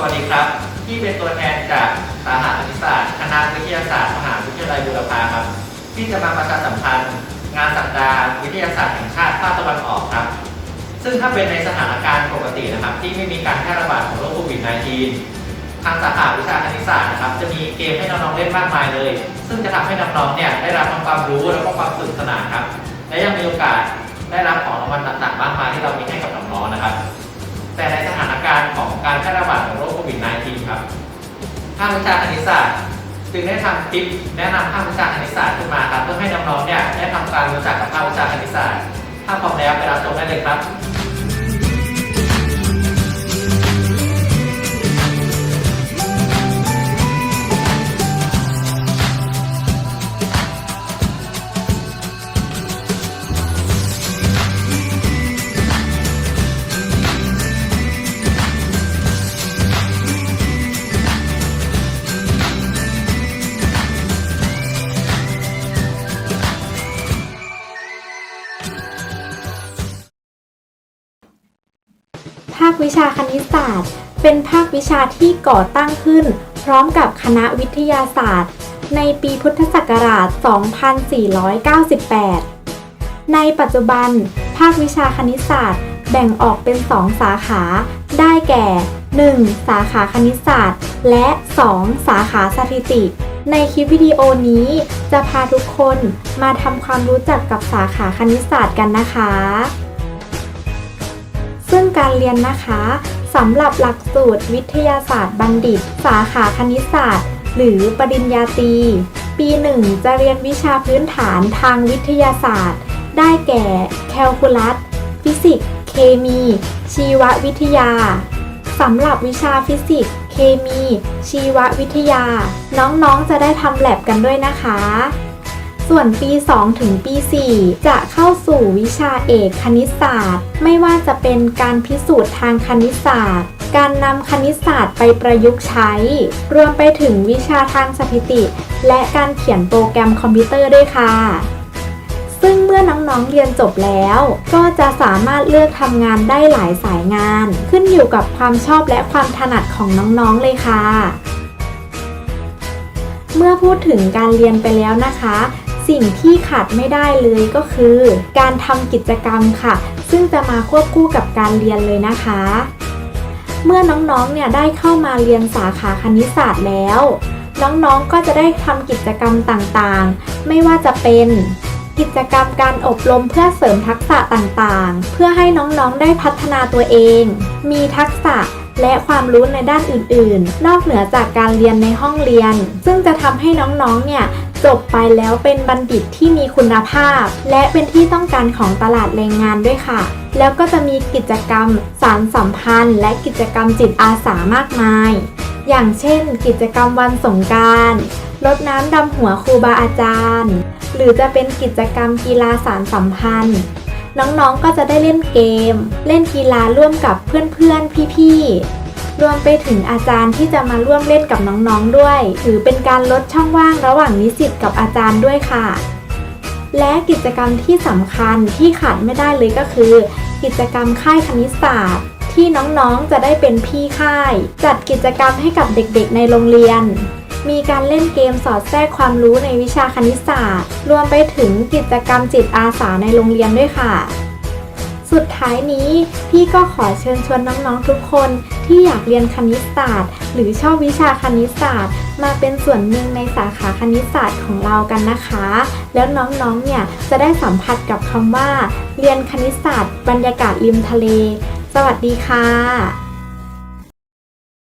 สวัสดีครับ ที่เป็นตัวแทนจากสาขาคณิตศาสตร์คณะวิทยาศาสตร์มหาวิทยาลัยบูรพาครับ ที่จะมาประชาสัมพันธ์งานสัปดาห์วิทยาศาสตร์แห่งชาติภาคตะวันออกครับ ซึ่งถ้าเป็นในสถานการณ์ปกตินะครับ ที่ไม่มีการแพร่ระบาดของโรคโควิด -19 ทางสาขาวิชาคณิตศาสตร์นะครับ จะมีเกมให้น้องๆเล่นมากมายเลย ซึ่งจะทำให้น้องๆเนี่ยได้รับความรู้แล้วก็ความสนุกสนานครับ และยังมีโอกาสได้รับของรางวัลต่างๆมากมายที่เรามีให้กับน้องๆนะครับ แต่ในสถานการณ์ของการแพร่ระบาด ภาควิชาคณิตศาสตร์จึงได้ทำคลิปแนะนำภาควิชาคณิตศาสตร์ขึ้นมาครับเพื่อให้น้องๆเนี่ยได้ทำการรู้จักกับภาควิชาคณิตศาสตร์ ถ้าพร้อมแล้วไปรับชมได้เลยครับาควิชาคณิตศาสตร์ เป็นภาควิชาที่ก่อตั้งขึ้น พร้อมกับคณะวิทยาศาสตร์ ในปีพุทธศักราช 2498 ในปัจจุบัน ภาควิชาคณิตศาสตร์ แบ่งออกเป็น 2 สาขา ได้แก่ 1. สาขาคณิตศาสตร์ และ 2. สาขาสถิติ ในคลิปวิดีโอนี้จะพาทุกคนมาทำความรู้จักกับสาขาคณิตศาสตร์กันนะคะ ซึ่งการเรียนนะคะสำหรับหลักสูตรวิทยาศาสตร์บัณฑิต สาขาคณิตศาสตร์ หรือปริญญาตรีปี 1 จะเรียนวิชาพื้นฐานทางวิทยาศาสตร์ ได้แก่แคลคูลัส ฟิสิกส์ เคมี ชีววิทยาสำหรับวิชาฟิสิกส์ เคมี ชีววิทยา น้องๆจะได้ทำแลบกันด้วยนะคะ ส่วนปี 2 ถึงปี 4 จะเข้าสู่วิชาเอกคณิตศาสตร์ ไม่ว่าจะเป็นการพิสูจน์ทางคณิตศาสตร์ การนำคณิตศาสตร์ไปประยุกต์ใช้ รวมไปถึงวิชาทางสถิติ และการเขียนโปรแกรมคอมพิวเตอร์ด้วยค่ะซึ่งเมื่อน้องๆเรียนจบแล้ว ก็จะสามารถเลือกทำงานได้หลายสายงาน ขึ้นอยู่กับความชอบและความถนัดของน้องๆเลยค่ะ เมื่อพูดถึงการเรียนไปแล้วนะคะ สิ่งที่ขาดไม่ได้เลยก็คือ การทำกิจกรรมค่ะ ซึ่งจะมาควบคู่กับการเรียนเลยนะคะ เมื่อน้องๆเนี่ยได้เข้ามาเรียนสาขาคณิตศาสตร์แล้ว น้องๆก็จะได้ทำกิจกรรมต่างๆ ไม่ว่าจะเป็นกิจกรรมการอบรมเพื่อเสริมทักษะต่างๆ เพื่อให้น้องๆได้พัฒนาตัวเอง มีทักษะและความรู้ในด้านอื่นๆ นอกเหนือจากการเรียนในห้องเรียน ซึ่งจะทำให้น้องๆ เนี่ย จบไปแล้วเป็นบัณฑิตที่มีคุณภาพ และเป็นที่ต้องการของตลาดแรงงานด้วยค่ะ แล้วก็จะมีกิจกรรมสารสัมพันธ์ และกิจกรรมจิตอาสามากมาย อย่างเช่น กิจกรรมวันสงการรดน้ำดำหัวครูบาอาจารย์ หรือจะเป็นกิจกรรมกีฬาสารสัมพันธ์ น้องๆก็จะได้เล่นเกม เล่นกีฬาร่วมกับเพื่อนๆพี่ๆ รวมไปถึงอาจารย์ที่จะมาร่วมเล่นกับน้องๆด้วย ถือเป็นการลดช่องว่างระหว่างนิสิตกับอาจารย์ด้วยค่ะ และกิจกรรมที่สำคัญที่ขาดไม่ได้เลยก็คือ กิจกรรมค่ายคณิตศาสตร์ที่น้องๆจะได้เป็นพี่ค่าย จัดกิจกรรมให้กับเด็กๆ ในโรงเรียน มีการเล่นเกมสอดแทรกความรู้ในวิชาคณิตศาสตร์ รวมไปถึงกิจกรรมจิตอาสาในโรงเรียนด้วยค่ะ สุดท้ายนี้พี่ก็ขอเชิญชวนน้องๆทุกคน ที่อยากเรียนคณิตศาสตร์ หรือชอบวิชาคณิตศาสตร์ มาเป็นส่วนหนึ่งในสาขาคณิตศาสตร์ของเรากันนะคะ แล้วน้องๆเนี่ยจะได้สัมผัสกับคำว่า เรียนคณิตศาสตร์ บรรยากาศริมทะเล สวัสดีค่ะ